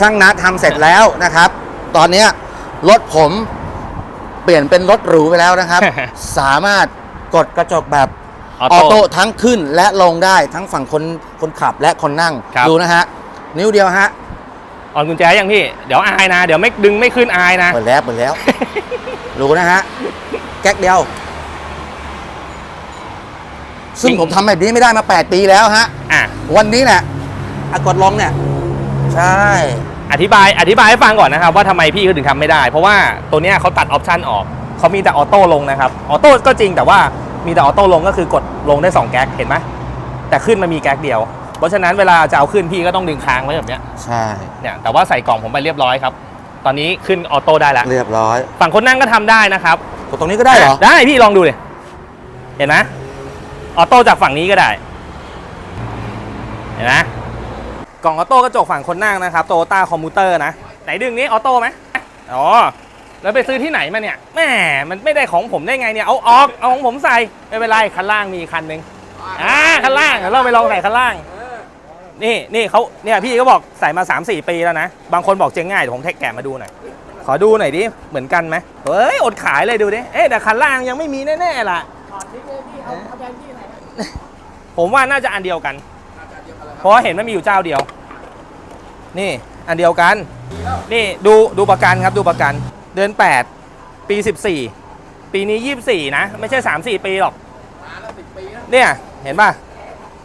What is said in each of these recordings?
ช่างนัดทำเสร็จแล้วนะครับ ตอนเนี้ยรถผมเปลี่ยนเป็นรถหรูไปแล้วนะครับ สามารถกดกระจกแบบออออโต้โต้ทั้งขึ้นและลงได้ทั้งฝั่งคนคนขับและคนนั่งครับ ดูนะฮะนิ้วเดียวฮะออนกุญแจยังพี่ เดี๋ยวอายนะ เดี๋ยวไม่ดึงไม่ขึ้นอายนะ เปิดแล้วเปิดแล้วรู้นะฮะแก๊กเดียว ซึ่งจริงผมทำแบบนี้ไม่ได้มา 8 ปีแล้วฮะ อะวันนี้แหละอากดลงเนี่ย ใช่ อธิบายอธิบายให้ฟังก่อนนะครับว่าทำไมพี่เขาถึงทำไม่ได้ เพราะว่าตัวเนี้ยเขาตัดออปชันออกเขามีแต่ออโต้ลงนะครับออโต้ก็จริงแต่ว่ามีแต่ออโต้ลงก็คือกดลงได้2แก๊กเห็นไหมแต่ขึ้นมันมีแก๊กเดียว เพราะฉะนั้นเวลาจะเอาขึ้นพี่ก็ต้องดึงค้างไว้แบบเนี้ยใช่ เนี่ยแต่ว่าใส่กล่องผมไปเรียบร้อยครับ ตอนนี้ขึ้นออโต้ได้แล้วเรียบร้อยฝั่งคนนั่งก็ทำได้นะครับ กดตรงนี้ก็ได้เหรอ ได้พี่ลองดูเลยเห็นไหมออโต้จากฝั่งนี้ก็ได้ เห็นไหม กล่องออโต้กระจกฝั่งคนนั่งนะครับโตโยต้าคอมพิวเตอร์นะไหนดึงนี้ออโต้ไหมอ๋อแล้วไปซื้อที่ไหนมาเนี่ยแหม่มันไม่ได้ของผมได้ไงเนี่ยเอาออกเอาของผมใส่ไม่เป็นไรคันล่างมีคันหนึ่งอ่าคันล่างเดี๋ยวเราไปลองใส่คันล่างนี่นี่เขาเนี่ยพี่ก็บอกใส่มา 3-4 ปีแล้วนะ บางคนบอกเจ๊งง่ายเดี๋ยวผมแท็กแกะมาดูหน่อยขอดูหน่อยดิเหมือนกันไหมเฮ้ยอดขายเลยดูดิเอ๊ะแต่คันล่างยังไม่มีแน่ๆล่ะผมว่าน่าจะอันเดียวกัน เพราะว่าเห็นว่ามีอยู่เจ้าเดียว นี่อันเดียวกัน นี่ดูดูประกันครับดูประกัน เดือน 8 ปี 14 ปีนี้ 24 นะ ไม่ใช่ 3-4 ปีหรอกเนี่ยเห็นป่ะ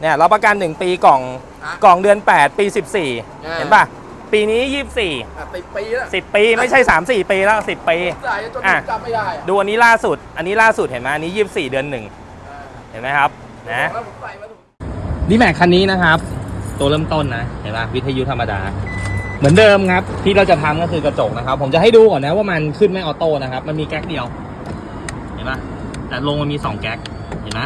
เนี่ยเราประกัน 1 ปีกล่องกล่องเดือน 8 ปี 14 เห็นป่ะปีนี้ 24ติดปีแล้ว10ปีไม่ใช่ 3-4 ปีแล้ว 10 ปีใส่จนอะจำไม่ได้อะดูอันนี้ล่าสุด อันนี้ล่าสุดเห็นไหมอันนี้ 24 เดือนหนึ่งเห็นไหมครับนะแล้วผมใส่มาถูกนี่แม็กคันนี้นะครับ ตัวเริ่มต้นนะเห็นป่ะวิทยุธรรมดา เหมือนเดิมครับ ที่เราจะทำก็คือกระจกนะครับ ผมจะให้ดูก่อนนะว่ามันขึ้นไม่ออโต้นะครับ มันมีแก๊กเดียว เห็นป่ะแต่ลงมันมี 2 แก๊กเห็นไหม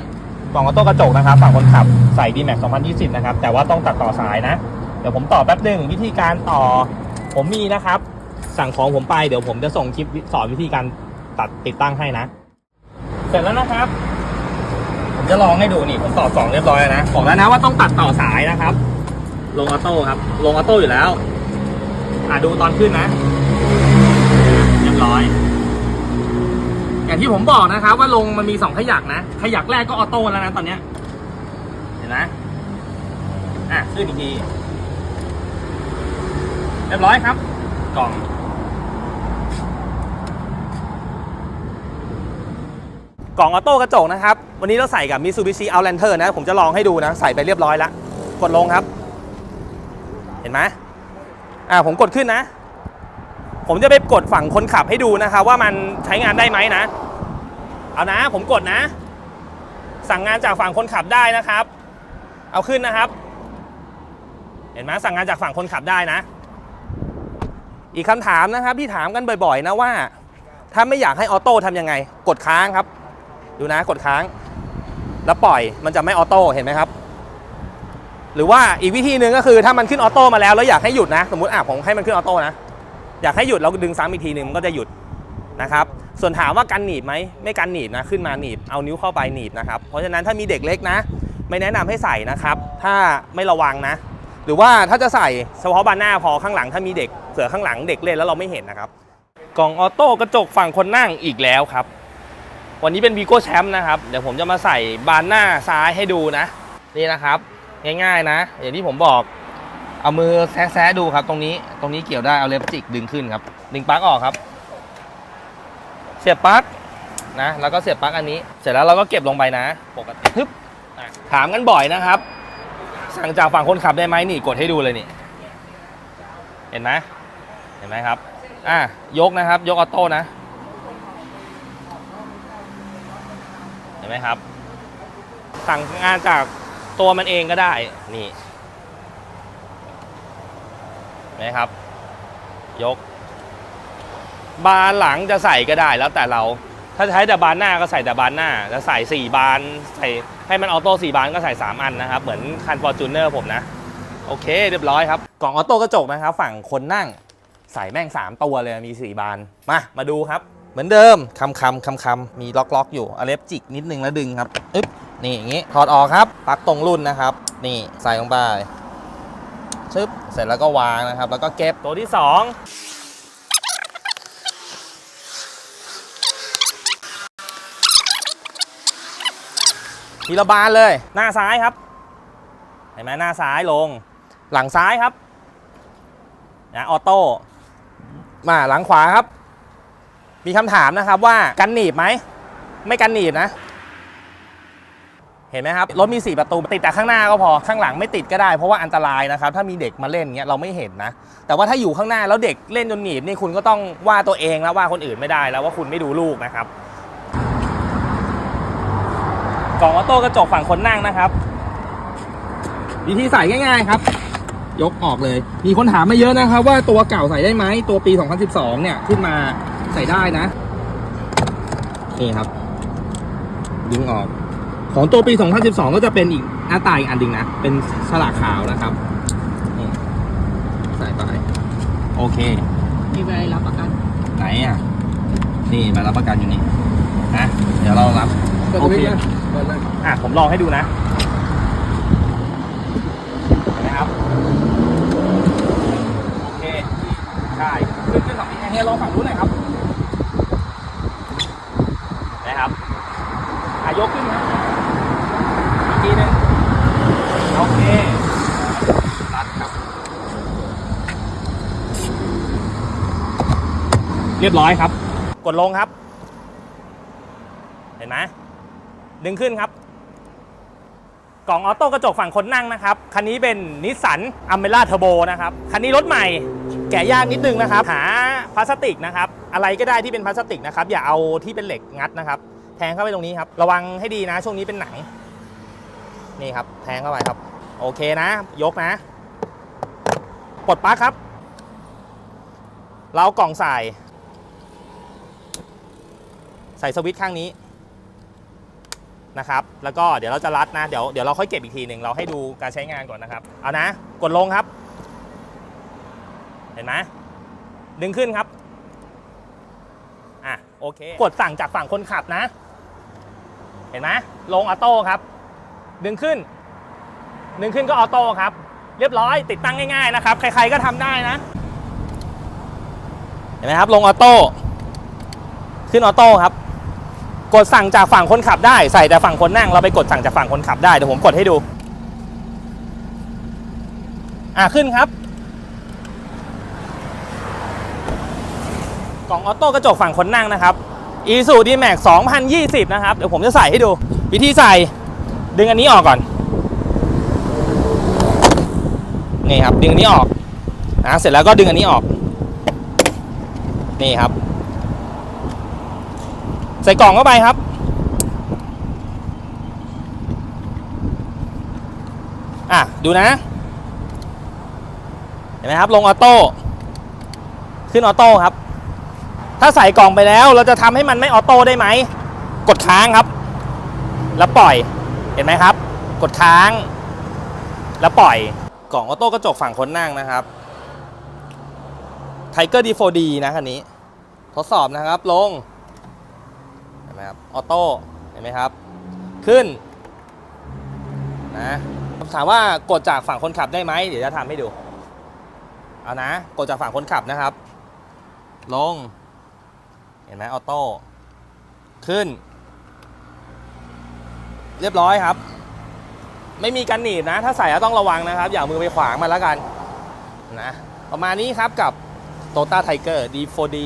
กล่องออโต้กระจกนะครับฝั่งคนขับใส่ d m a x 2020 นะครับ แต่ว่าต้องตัดต่อสายนะ เดี๋ยวผมต่อแป๊บหนึ่งวิธีการต่อ ผมมีนะครับ สั่งของผมไปเดี๋ยวผมจะส่งคลิปสอนวิธีการตัดติดตั้งให้นะ เสร็จแล้วนะครับ ผมจะลองให้ดูนี่ผมต่อสองเรียบร้อยแล้วนะบอกแล้วนะว่าต้องตัดต่อสายนะครับ ลงออโต้ครับ ลงออโต้อยู่แล้ว อะดูตอนขึ้นนะเรียบร้อย อย่างที่ผมบอกนะครับ ว่าลงมันมีสองขยักนะ ขยักแรกก็ออโต้แล้วนะตอนเนี้ย เห็นไหมอะขึ้นอีกทีเรียบร้อยครับ กล่องกล่องออโต้กระจกนะครับ วันนี้เราใส่กับ Mitsubishi Outlander นะ ผมจะลองให้ดูนะ ใส่ไปเรียบร้อยแล้ว กดลงครับ ห็นไหมอ่าผมกดขึ้นนะ ผมจะไปกดฝั่งคนขับให้ดูนะครับว่ามันใช้งานได้ไหมนะ เอานะ ผมกดนะ สั่งงานจากฝั่งคนขับได้นะครับ เอาขึ้นนะครับ เห็นไหมสั่งงานจากฝั่งคนขับได้นะ อีกคำถามนะครับที่ถามกันบ่อยๆนะว่า ถ้าไม่อยากให้ออโต้ทำยังไง กดค้างครับ ดูนะกดค้าง แล้วปล่อยมันจะไม่ออโต้เห็นไหมครับ หรือว่าอีกวิธีหนึ่งก็คือถ้ามันขึ้นออโต้มาแล้วแล้วอยากให้หยุดนะ สมมติอะผมให้มันขึ้นออโต้นะ อยากให้หยุดเราดึงซ้ำอีกทีหนึ่งมันก็จะหยุดนะครับ ส่วนถามว่ากันหนีบไหมไม่กันหนีบนะขึ้นมาหนีบเอานิ้วเข้าไปหนีบนะครับ เพราะฉะนั้นถ้ามีเด็กเล็กนะ ไม่แนะนำให้ใส่นะครับ ถ้าไม่ระวังนะ หรือว่าถ้าจะใส่เฉพาะบานหน้าพอข้างหลังถ้ามีเด็กเผื่อข้างหลังเด็กเล่นแล้วเราไม่เห็นนะครับกล่องออโต้กระจกฝั่งคนนั่งอีกแล้วครับ วันนี้เป็นวีโก้แชมป์นะครับเดี๋ยวผมจะมาใส่บานหน้าซ้ายให้ดูนะ นี่นะครับ ง่ายๆนะ อย่างที่ผมบอก เอามือแซะๆดูครับ ตรงนี้ ตรงนี้เกี่ยวได้ เอาเล็บจิกดึงขึ้นครับ ดึงปลั๊กออกครับ เสียบปลั๊กนะ แล้วก็เสียบปลั๊กอันนี้ เสร็จแล้วเราก็เก็บลงไปนะ ปกติฮึบถามกันบ่อยนะครับ สั่งจากฝั่งคนขับได้ไหมนี่ กดให้ดูเลยนี่ เห็นไหมเห็นไหมครับ อะ ยกนะครับ ยกออโต้นะ เห็นไหมครับ สั่งงานจาก ตัวมันเองก็ได้นี่นไหมครับ ยก บานหลังจะใส่ก็ได้แล้วแต่เรา ถ้าใช้แต่บานหน้าก็ใส่แต่บานหน้าจะใส่ 4 บานใส่ให้มันออโต้4บานก็ใส่ 3 อันนะครับ เหมือนคันฟอร์จูเนอร์ผมนะ โอเค เรียบร้อยครับ กล่องออโต้กระจกนะครับ ฝั่งคนนั่งใส่แม่ง 3 ตัวเลยมี 4 บาน มา มาดูครับ เหมือนเดิมคำคำคำคำมีล็อกล็อกอยู่เอาเล็บจิกนิดนึงแล้วดึงครับอึ๊บ นี่อย่างงี้ถอดออกครับปลั๊กตรงรุ่นนะครับ นี่ใส่ลงไปชึบเสร็จแล้วก็วางนะครับ แล้วก็เก็บตัวที่สองทีละบานเลย หน้าซ้ายครับ เห็นไหมหน้าซ้ายลง หลังซ้ายครับนะออโต้มาหลังขวาครับ มีคำถามนะครับว่ากันหนีบไหม ไม่กันหนีบนะ เห็นไหมครับ รถมี 4 ประตูติดแต่ข้างหน้าก็พอข้างหลังไม่ติดก็ได้เพราะว่าอันตรายนะครับ ถ้ามีเด็กมาเล่นเงี้ยเราไม่เห็นนะ แต่ว่าถ้าอยู่ข้างหน้าแล้วเด็กเล่นจนหนีบนี่คุณก็ต้องว่าตัวเองแล้วว่าคนอื่นไม่ได้แล้วว่าคุณไม่ดูลูกนะครับกล่องออโต้กระจกฝั่งคนนั่งนะครับ วิธีใส่ง่ายๆครับ ยกออกเลย มีคนถามมาเยอะนะครับ ว่าตัวเก่าใส่ได้ไหมตัวปี 2012 เนี่ยขึ้นมาใส่ได้นะนี่ครับดึงออก ของตัวปี 2012 ก็จะเป็นอีกหน้าตาอีกอันหนึ่งนะ เป็นฉลากขาวนะครับนี่ใส่ไป โอเค มีใบรับประกัน ไหนอะ นี่มารับประกันอยู่นี่นะเดี๋ยวเรารับ โอเคเปิดเลยอะ ผมลองให้ดูนะเห็นไหมครับ โอเค ใช่ขึ้นขึ้นสองทีเฮียลองฝั่งนู้นหน่อยครับ นะครับอะยกขึ้นครับอีกทีหนึงโอเครัดครับ เรียบร้อยครับ กดลงครับ เห็นไหมดึงขึ้นครับ กล่องออโต้กระจกฝั่งคนนั่งนะครับ คันนี้เป็นนิสสันอัมเ r ล่าเทอร์โบนะครับ คันนี้รถใหม่ แกะยากนิดนึงนะครับ หาพลาสติกนะครับ อะไรก็ได้ที่เป็นพลาสติกนะครับ อย่าเอาที่เป็นเหล็กงัดนะครับ แทงเข้าไปตรงนี้ครับ ระวังให้ดีนะ ช่วงนี้เป็นหนัง นี่ครับ แทงเข้าไปครับ โอเคนะ ยกนะปลดปลั๊กครับ เรากล่องใส่ ใส่สวิตช์ข้างนี้นะครับ แล้วก็เดี๋ยวเราจะรัดนะ เดี๋ยวเดี๋ยวเราค่อยเก็บอีกทีหนึ่งเราให้ดูการใช้งานก่อนนะครับ เอานะ กดลงครับ เห็นไหมดึงขึ้นครับ อะโอเค กดสั่งจากฝั่งคนขับนะ เห็นไหมลงออโต้ครับ ดึงขึ้น ดึงขึ้นก็ออโต้ครับ เรียบร้อย ติดตั้งง่ายๆนะครับ ใครๆก็ทำได้นะ เห็นไหมครับ ลงออโต้ ขึ้นออโต้ครับ กดสั่งจากฝั่งคนขับได้ใส่แต่ฝั่งคนนั่งเราไปกดสั่งจากฝั่งคนขับได้เดี๋ยวผมกดให้ดู อะขึ้นครับ กล่องออโต้กระจกฝั่งคนนั่งนะครับ e s u d m a x 2020นะครับ เดี๋ยวผมจะใส่ให้ดู วิธีใส่ ดึงอันนี้ออกก่อน นี่ครับ ดึงอันนี้ออกนะเสร็จแล้วก็ดึงอันนี้ออก นี่ครับ ใส่กล่องเข้าไปครับ อะ ดูนะ เห็นไหมครับ ลงออโต้ขึ้นออโต้ครับ ถ้าใส่กล่องไปแล้ว เราจะทำให้มันไม่ออโต้ได้ไหม กดค้างครับ แล้วปล่อย เห็นไหมครับ กดค้าง แล้วปล่อยกล่องออโต้กระจกฝั่งคนนั่งนะครับ Tiger D4D นะคันนี้ ทดสอบนะครับ ลง ไหมครับ ออโต้ เห็นไหมครับ ขึ้น นะถามว่ากดจากฝั่งคนขับได้ไหม เดี๋ยวจะทำให้ดู เอานะ กดจากฝั่งคนขับนะครับ ลง เห็นไหมออโต้ ขึ้น เรียบร้อยครับ ไม่มีกันหนีบนะ ถ้าใส่แล้วต้องระวังนะครับ อย่าเอามือไปขวางมันแล้วกัน นะ ประมาณนี้ครับกับ t o t a Tiger D4D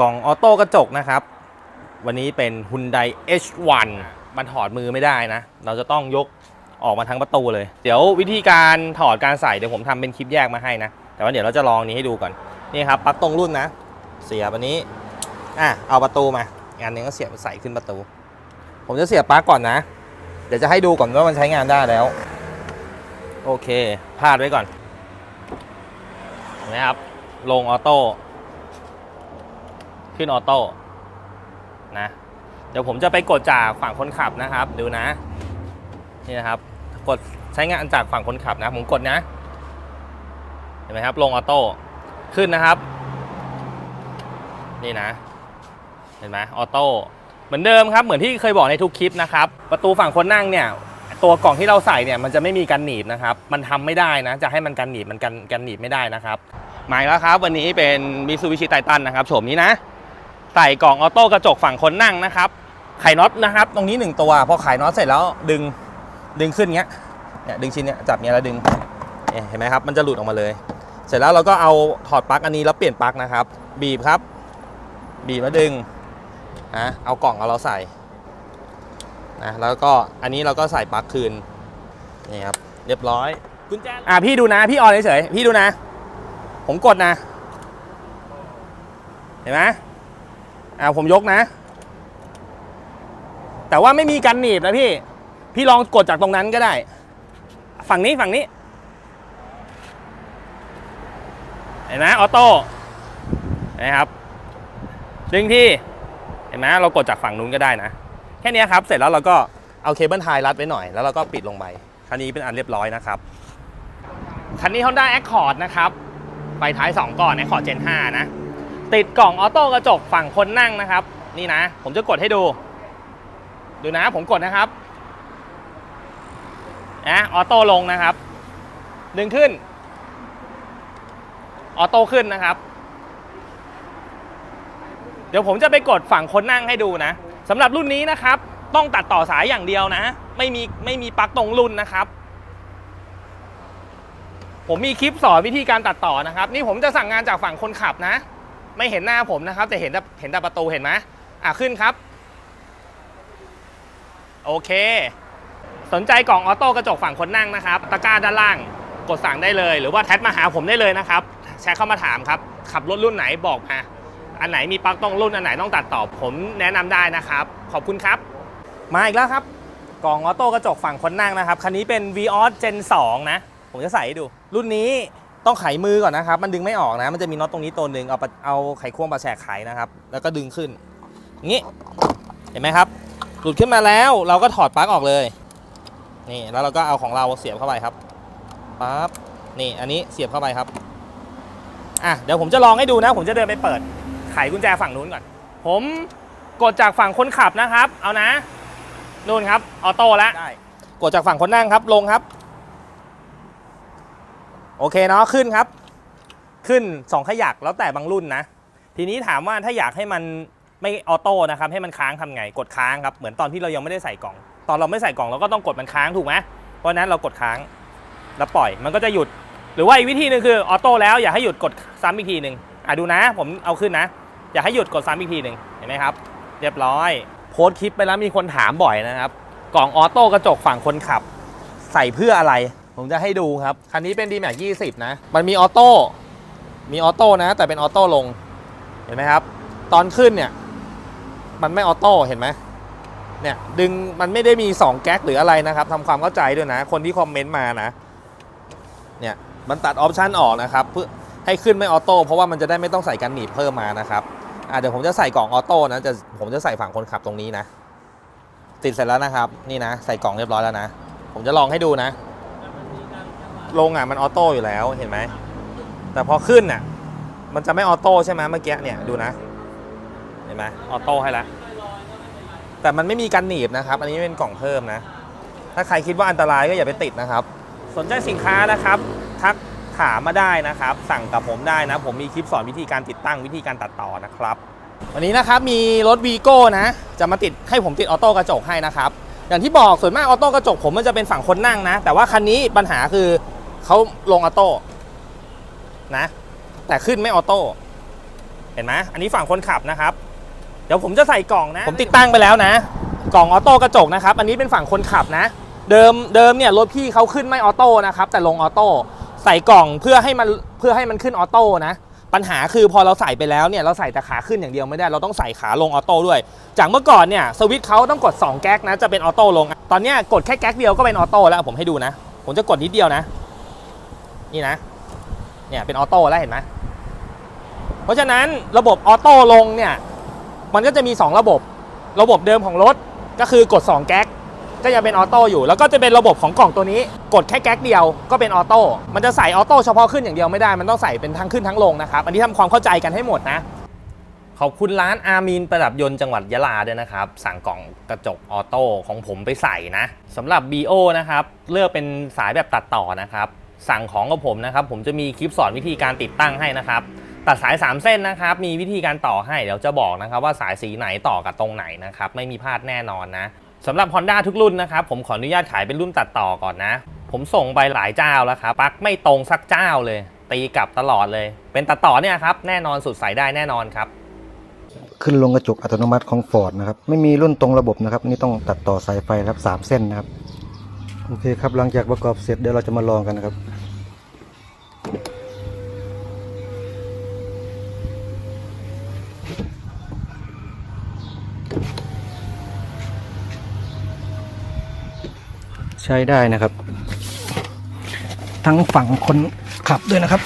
กล่องออโต้กระจกนะครับ วันนี้เป็น Hyundai H1 มันถอดมือไม่ได้นะ เราจะต้องยกออกมาทั้งประตูเลย เดี๋ยววิธีการถอดการใส่เดี๋ยวผมทำเป็นคลิปแยกมาให้นะ แต่ว่าเดี๋ยวเราจะลองนี้ให้ดูก่อน นี่ครับปลั๊กตรงรุ่นนะ เสียบอันนี้ อะ เอาประตูมาอีกอันนึงก็เสียบใส่ขึ้นประตู ผมจะเสียบปลั๊กก่อนนะ เดี๋ยวจะให้ดูก่อนว่ามันใช้งานได้แล้ว โอเค พาดไว้ก่อนเห็นไหมครับ ลงออโต้ ขึ้นออโต้ นะ เดี๋ยวผมจะไปกดจากฝั่งคนขับนะครับ ดูนะ นี่นะครับ กดใช้งานจากฝั่งคนขับนะ ผมกดนะ เห็นไหมครับ ลงออโต้ ขึ้นนะครับ นี่นะ เห็นไหมออโต้ เหมือนเดิมครับ เหมือนที่เคยบอกในทุกคลิปนะครับ ประตูฝั่งคนนั่งเนี่ยตัวกล่องที่เราใส่เนี่ยมันจะไม่มีกันหนีบนะครับ มันทำไม่ได้นะ จะให้มันกันหนีบมันกันกันหนีบไม่ได้นะครับมาอีกแล้วครับ วันนี้เป็นมิซูบิชิไททันนะครับ โฉมนี้นะ ใส่กล่องออโต้กระจกฝั่งคนนั่งนะครับ ไขน็อตนะครับ ตรงนี้หนึ่งตัวพอไขน็อตเสร็จแล้วดึงดึงขึ้นเงี้ยเนี่ยดึงชิ้นเนี้ยจับเนี้ยแล้วดึงเนี่ยเห็นไหมครับมันจะหลุดออกมาเลย เสร็จแล้วเราก็เอาถอดปลั๊กอันนี้แล้วเปลี่ยนปลั๊กนะครับ บีบครับ บีบแล้วดึงนะเอากล่องเอาเราใส่นะแล้วก็อันนี้เราก็ใส่ปลั๊กคืนนี่ครับเรียบร้อยกุญแจอะพี่ดูนะพี่ออนเฉยๆพี่ดูนะ ผมกดนะ เห็นไหม อ่าผมยกนะ แต่ว่าไม่มีกันหนีบนะพี่ พี่ลองกดจากตรงนั้นก็ได้ ฝั่งนี้ฝั่งนี้ เห็นไหมออโต้นไหมครับ ดึงที่ เห็นไหมเรากดจากฝั่งนู้นก็ได้นะ แค่นี้ครับ เสร็จแล้วเราก็เอาเคเบิลไทยรัดไว้หน่อย แล้วเราก็ปิดลงไป คันนี้เป็นอันเรียบร้อยนะครับ คันนี้ Honda Accord นะครับไฟท้าย 2 ก่อน Accord Gen 5 นะ ติดกล่องออโต้กระจกฝั่งคนนั่งนะครับ นี่นะ ผมจะกดให้ดู ดูนะผมกดนะครับนะออโต้ลงนะครับ ดึงขึ้น ออโต้ขึ้นนะครับ เดี๋ยวผมจะไปกดฝั่งคนนั่งให้ดูนะสำหรับรุ่นนี้นะครับ ต้องตัดต่อสายอย่างเดียวนะ ไม่มีไม่มีปลั๊กตรงรุ่นนะครับ ผมมีคลิปสอนวิธีการตัดต่อนะครับ นี่ผมจะสั่งงานจากฝั่งคนขับนะ ไม่เห็นหน้าผมนะครับ แต่เห็นแต่เห็นแต่ประตูเห็นไหมอะขึ้นครับ โอเค สนใจกล่องออโต้กระจกฝั่งคนนั่งนะครับ ตะกร้าด้านล่างกดสั่งได้เลย หรือว่าแชทมาหาผมได้เลยนะครับแชทเข้ามาถามครับ ขับรถรุ่นไหนบอกมาอันไหนมีปลั๊กต้องรุ่นอันไหนต้องตัดต่อผมแนะนำได้นะครับ ขอบคุณครับ มาอีกแล้วครับ กล่องออโต้กระจกฝั่งคนนั่งนะครับ คันนี้เป็น v ีออส Gen 2นะ ผมจะใส่ให้ดู รุ่นนี้ ต้องไขมือก่อนนะครับ มันดึงไม่ออกนะ มันจะมีน็อตตรงนี้ตัวหนึ่งเอาปะเอาไขควงประแฉกไขนะครับ แล้วก็ดึงขึ้นอย่างนี้เห็นไหมครับ หลุดขึ้นมาแล้วเราก็ถอดปลั๊กออกเลย นี่แล้วเราก็เอาของเราเสียบเข้าไปครับปั๊บนี่อันนี้เสียบเข้าไปครับอะเดี๋ยวผมจะลองให้ดูนะ ผมจะเดินไปเปิดไขกุญแจฝั่งนู้นก่อน ผมกดจากฝั่งคนขับนะครับ เอานะนู่นครับออโต้แล้วกดจากฝั่งคนนั่งครับลงครับ โอเคเนาะขึ้นครับ ขึ้นสองขยักแล้วแต่บางรุ่นนะ ทีนี้ถามว่าถ้าอยากให้มันไม่ออโต้นะครับ ให้มันค้างทำไงกดค้างครับเหมือนตอนที่เรายังไม่ได้ใส่กล่อง ตอนเราไม่ใส่กล่องเราก็ต้องกดมันค้างถูกไหมเพราะฉะนั้นเรากดค้างแล้วปล่อยมันก็จะหยุด หรือว่าอีกวิธีหนึ่งคือออโต้แล้วอย่าให้หยุดกดซ้ำอีกทีหนึ่งอะดูนะ ผมเอาขึ้นนะ อย่าให้หยุดกดซ้ำอีกทีหนึ่งเห็นไหมครับ เรียบร้อย โพสต์คลิปไปแล้วมีคนถามบ่อยนะครับ กล่องออโต้กระจกฝั่งคนขับ ใส่เพื่ออะไร ผมจะให้ดูครับ คันนี้เป็น d m a x 20 นะ มันมีออโต้ มีออโต้นะ แต่เป็นออโต้ลง เห็นไหมครับ ตอนขึ้นเนี่ย มันไม่ออโต้ เห็นไหมเนี่ย ดึง มันไม่ได้มี 2 แก๊กหรืออะไรนะครับทำความเข้าใจด้วยนะ คนที่คอมเมนต์มานะ เนี่ย มันตัดออปชันออกนะครับ เพื่อให้ขึ้นไม่ออโต้ เพราะว่ามันจะได้ไม่ต้องใส่กันหนีบเพิ่มมานะครับอะเดี๋ยวผมจะใส่กล่องออโต้นะจะผมจะใส่ฝั่งคนขับตรงนี้นะ ติดเสร็จแล้วนะครับ นี่นะ ใส่กล่องเรียบร้อยแล้วนะ ผมจะลองให้ดูนะ ลงอะมันออโต้อยู่แล้วเห็นไหม แต่พอขึ้นน่ะ มันจะไม่ออโต้ใช่ไหมเมื่อกี้เนี่ยดูนะ เห็นไหมออโต้ให้แล้วแต่มันไม่มีการหนีบนะครับ อันนี้เป็นกล่องเพิ่มนะ ถ้าใครคิดว่าอันตรายก็อย่าไปติดนะครับ สนใจสินค้านะครับ ทักถามมาได้นะครับ สั่งกับผมได้นะ ผมมีคลิปสอนวิธีการติดตั้งวิธีการตัดต่อนะครับ วันนี้นะครับมีรถวีโก้นะ จะมาติดให้ผมติดออโต้กระจกให้นะครับ อย่างที่บอกส่วนมากออโต้กระจกผมมันจะเป็นฝั่งคนนั่งนะ แต่ว่าคันนี้ปัญหาคือ เขาลงออโต้นะ แต่ขึ้นไม่ออโต้เห็นไหมอันนี้ฝั่งคนขับนะครับ เดี๋ยวผมจะใส่กล่องนะ ผมติดตั้งไปแล้วนะ กล่องออโต้กระจกนะครับ อันนี้เป็นฝั่งคนขับนะ เดิมเดิมเนี่ยรถพี่เขาขึ้นไม่ออโต้นะครับ แต่ลงออโต้ใส่กล่องเพื่อให้มันเพื่อให้มันขึ้นออโต้นะปัญหาคือพอเราใส่ไปแล้วเนี่ยเราใส่แต่ขาขึ้นอย่างเดียวไม่ได้เราต้องใส่ขาลงออโต้ด้วย จากเมื่อก่อนเนี่ยสวิตช์เขาต้องกด 2 แก๊กนะจะเป็นออโต้ลง ตอนเนี้ยกดแค่แก๊กเดียวก็เป็นออโต้แล้วผมให้ดูนะ ผมจะกดนิดเดียวนะ นี่นะ เนี่ยเป็นออโต้แล้วเห็นไหมเพราะฉะนั้นระบบออโต้ลงเนี่ยมันก็จะมี 2 ระบบ ระบบเดิมของรถก็คือกด 2 แก๊กก็ยังเป็นออโต้อยู่ แล้วก็จะเป็นระบบของกล่องตัวนี้ กดแค่แก๊กเดียวก็เป็นออโต้มันจะใส่ออโต้เฉพาะขึ้นอย่างเดียวไม่ได้มันต้องใส่เป็นทั้งขึ้นทั้งลงนะครับ อันนี้ทำความเข้าใจกันให้หมดนะ ขอบคุณร้านอามีนประดับยนต์จังหวัดยะลาด้วยนะครับ สั่งกล่องกระจกออโต้ของผมไปใส่นะสำหรับ BO นะครับเลือกเป็นสายแบบตัดต่อนะครับ สั่งของกับผมนะครับ ผมจะมีคลิปสอนวิธีการติดตั้งให้นะครับ ตัดสาย 3 เส้นนะครับ มีวิธีการต่อให้เดี๋ยวจะบอกนะครับว่าสายสีไหนต่อกับตรงไหนนะครับ ไม่มีพลาดแน่นอนนะสำหรับ Honda ทุกรุ่นนะครับ ผมขออนุญาตขายเป็นรุ่นตัดต่อก่อนนะ ผมส่งไปหลายเจ้าแล้วครับปักไม่ตรงสักเจ้าเลย ตีกลับตลอดเลย เป็นตัดต่อเนี่ยครับแน่นอนสุดใส่ได้แน่นอนครับขึ้นลงกระจกอัตโนมัติของ Ford นะครับ ไม่มีรุ่นตรงระบบนะครับ นี่ต้องตัดต่อสายไฟครับสามเส้นนะครับ โอเคครับหลังจากประกอบเสร็จเดี๋ยวเราจะมาลองกันนะครับใช้ได้นะครับ ทั้งฝั่งคนขับด้วยนะครับ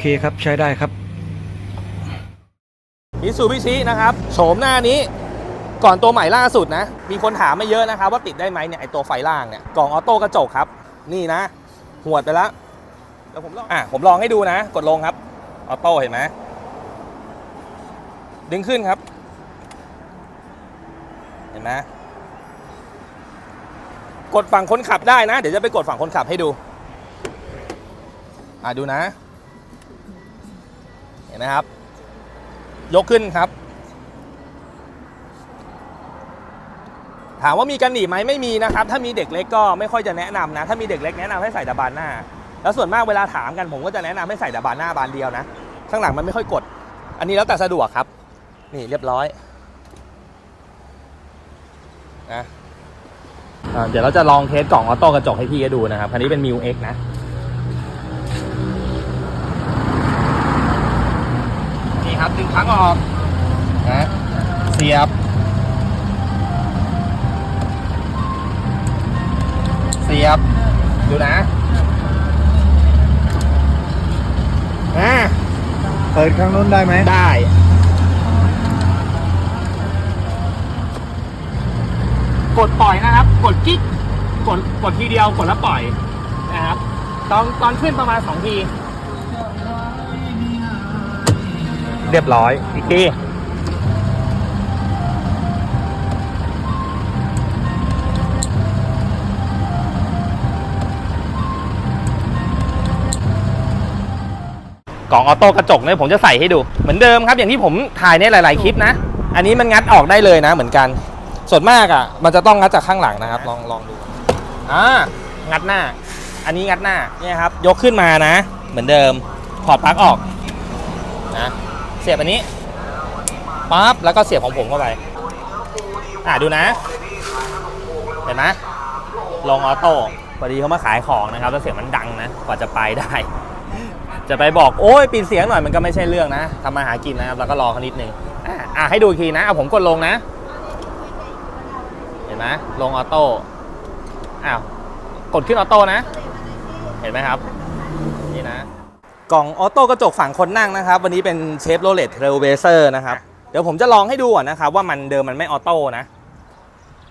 เคครับใช้ได้ครับมิซูบิชินะครับโฉมหน้านี้ก่อนตัวใหม่ล่าสุดนะ มีคนถามมาเยอะนะครับ ว่าติดได้ไหมเนี่ยไอตัวไฟล่างเนี่ยกล่องออโต้กระจกครับ นี่นะ หวดไปแล้วเดี๋ยวผมลองอะผมลองให้ดูนะ กดลงครับออโต้เห็นไหมดึงขึ้นครับ เห็นไหมกดฝั่งคนขับได้นะ เดี๋ยวจะไปกดฝั่งคนขับให้ดู อะดูนะ นไหมครับ ยกขึ้นครับ ถามว่ามีกันหนีไหมไม่มีนะครับ ถ้ามีเด็กเล็กก็ไม่ค่อยจะแนะนำนะ ถ้ามีเด็กเล็กแนะนำให้ใส่แต่บานหน้า แล้วส่วนมากเวลาถามกันผมก็จะแนะนำให้ใส่แต่บานหน้าบานเดียวนะ ข้างหลังมันไม่ค่อยกด อันนี้แล้วแต่สะดวกครับ นี่เรียบร้อยนะเดี๋ยวเราจะลองเทสกล่องออโต้กระจกให้พี่ดูนะครับ คันนี้เป็นมิวเอ็กนะ นี่ครับดึงครั้งออกนะเสียบ เสียบ ดูนะอ่าเปิดข้างนู้นได้ไหมได้กดปล่อยนะครับ กดกิ๊กกดกดทีเดียวกดแล้วปล่อยนะครับตอนตอนขึ้นประมาณสองที เรียบร้อย อีกทีกล่องออโต้กระจกเนี่ยผมจะใส่ให้ดู เหมือนเดิมครับ อย่างที่ผมถ่ายในหลาย ๆ คลิปนะ อันนี้มันงัดออกได้เลยนะเหมือนกัน ส่วนมากอะ มันจะต้องงัดจากข้างหลังนะครับ ลองลองดูอ่างัดหน้า อันนี้งัดหน้าเนี่ยครับ ยกขึ้นมานะ เหมือนเดิมถอดปลั๊กออกนะ เสียบอันนี้ปั๊บแล้วก็เสียบของผมเข้าไป อ่าดูนะ เห็นไหมลงออโต้พอดีเขามาขายของนะครับแล้วเสียงมันดังนะ กว่าจะไปได้ จะไปบอกโอ้ยปิดเสียงหน่อยมันก็ไม่ใช่เรื่องนะทำมาหากินนะครับแล้วก็รอเขานิดนึงอะอะให้ดูทีนะเอาผมกดลงนะ เห็นไหมลงออโต้อ้าวกดขึ้นออโต้นะ เห็นไหมครับ นี่นะ กล่องออโต้กระจกฝั่งคนนั่งนะครับ วันนี้เป็นเชฟโรเลตเทรลเบเซอร์นะครับ เดี๋ยวผมจะลองให้ดูก่อนนะครับ ว่ามันเดิมมันไม่ออโต้นะ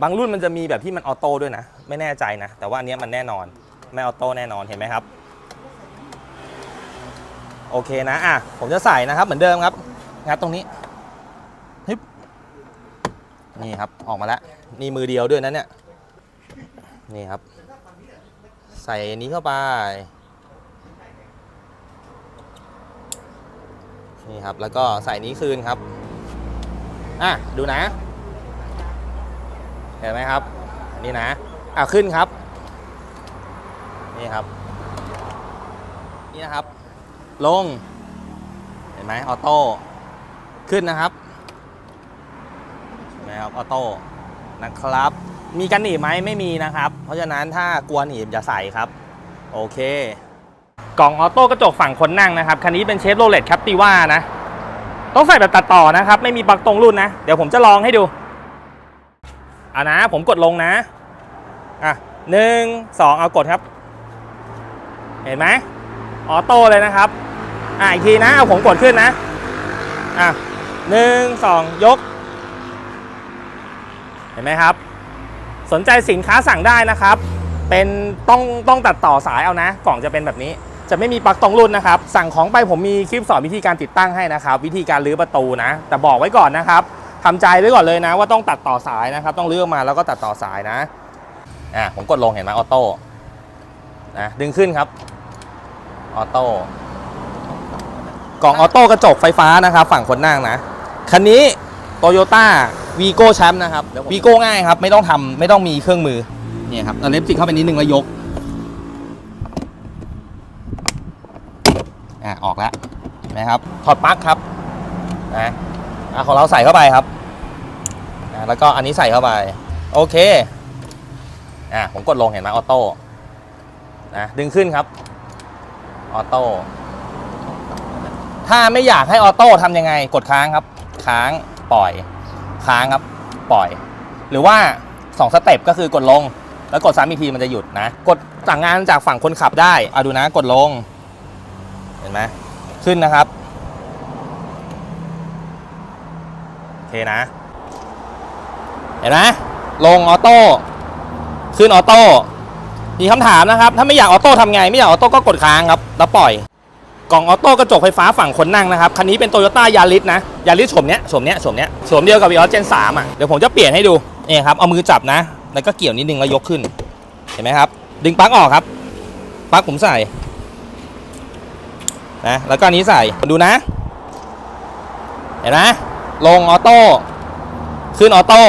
บางรุ่นมันจะมีแบบที่มันออโต้ด้วยนะ ไม่แน่ใจนะ แต่ว่าอันเนี้ยมันแน่นอนไม่ออโต้แน่นอนเห็นไหมครับ โอเคนะอะผมจะใส่นะครับเหมือนเดิมครับงัดตรงนี้ฮึบนี่ครับออกมาแล้วนี่มือเดียวด้วยนะเนี่ยนี่ครับ ใส่อันนี้เข้าไป นี่ครับ แล้วก็ใส่นี้คืนครับ อะ ดูนะ เห็นไหมครับ นี่นะ อะ ขึ้นครับ นี่ครับ นี่นะครับ ลง เห็นไหมออโต้ ขึ้นนะครับ เห็นไหมครับ ออโต้ นะครับ มีกันหนีบไหมไม่มีนะครับ เพราะฉะนั้นถ้ากลัวหนีบอย่าใส่ครับ โอเค กล่องออโต้กระจกฝั่งคนนั่งนะครับ คันนี้เป็นเชฟโรเลตแคปติว่านะ ต้องใส่แบบตัดต่อนะครับ ไม่มีปลั๊กตรงรุ่นนะ เดี๋ยวผมจะลองให้ดูอะนะ ผมกดลงนะ อะหนึ่งสองเอากดครับ เห็นไหมออโต้เลยนะครับ อะอีกทีนะ เอาผมกดขึ้นนะ อะหนึ่งสองยก เห็นไหมครับ สนใจสินค้าสั่งได้นะครับ เป็นต้องต้องตัดต่อสายเอานะ กล่องจะเป็นแบบนี้ จะไม่มีปลั๊กตรงรุ่นนะครับ สั่งของไปผมมีคลิปสอนวิธีการติดตั้งให้นะครับ วิธีการรื้อประตูนะ แต่บอกไว้ก่อนนะครับทำใจไว้ก่อนเลยนะ ว่าต้องตัดต่อสายนะครับ ต้องรื้อออกมาแล้วก็ตัดต่อสายนะอะผมกดลงเห็นไหมออโต้นะดึงขึ้นครับออโต้กล่องออโต้กระจกไฟฟ้านะครับ ฝั่งคนนั่งนะคันนี้โตโยต้าวีโก้แชมป์นะครับวีโก้ง่ายครับ ไม่ต้องทำไม่ต้องมีเครื่องมือเนี่ยครับเอาเล็บจิกเข้าไปนิดนึงแล้วยก อะออกแล้วนะครับถอดปลั๊กครับนะอะของเราใส่เข้าไปครับอะแล้วก็อันนี้ใส่เข้าไป โอเคอะผมกดลงเห็นไหมออโต้นะดึงขึ้นครับออโต้ถ้าไม่อยากให้ออโต้ทำยังไง กดค้างครับ ค้างปล่อย ค้างครับ ปล่อย หรือว่า 2 สเต็ปก็คือกดลง แล้วกดซ้ำอีกทีมันจะหยุดนะ กดสั่งงานจากฝั่งคนขับได้เอาดูนะ กดลง ห็นไหมขึ้นนะครับโอเคนะ เห็นไหมลงออโต้ขึ้นออโต้มีคำถามนะครับ ถ้าไม่อยากออโต้ทำไง ไม่อยากออโต้ก็กดค้างครับ แล้วปล่อย กล่องออโต้กระจกไฟฟ้าฝั่งคนนั่งนะครับ คันนี้เป็นโตโยต้ายาริสนะยาริสโฉมเนี้ยโฉมเนี้ยโฉมเนี้ยโฉมเดียวกับวีออสเจนสามอะ เดี๋ยวผมจะเปลี่ยนให้ดูนี่ครับ เอามือจับนะ แล้วก็เกี่ยวนิดนึงแล้วยกขึ้น เห็นไหมครับ ดึงปลั๊กออกครับ ปลั๊กผมใส่ นะแล้วก็อันนี้ใส่ดูนะ เห็นไหมลงออโต้ขึ้นออโต้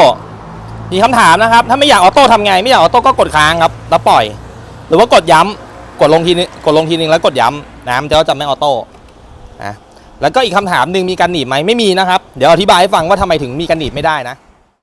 มีคำถามนะครับ ถ้าไม่อยากออโต้ทำไง ไม่อยากออโต้ก็กดค้างครับ แล้วปล่อย หรือว่ากดย้ำกดลงทีนึงกดลงทีนึงแล้วกดย้ำนะมันจะจะไม่ออโต้นะแล้วก็อีกคำถามหนึ่งมีการหนีบไหมไม่มีนะครับ เดี๋ยวอธิบายให้ฟังว่าทำไมถึงมีการหนีบไม่ได้นะ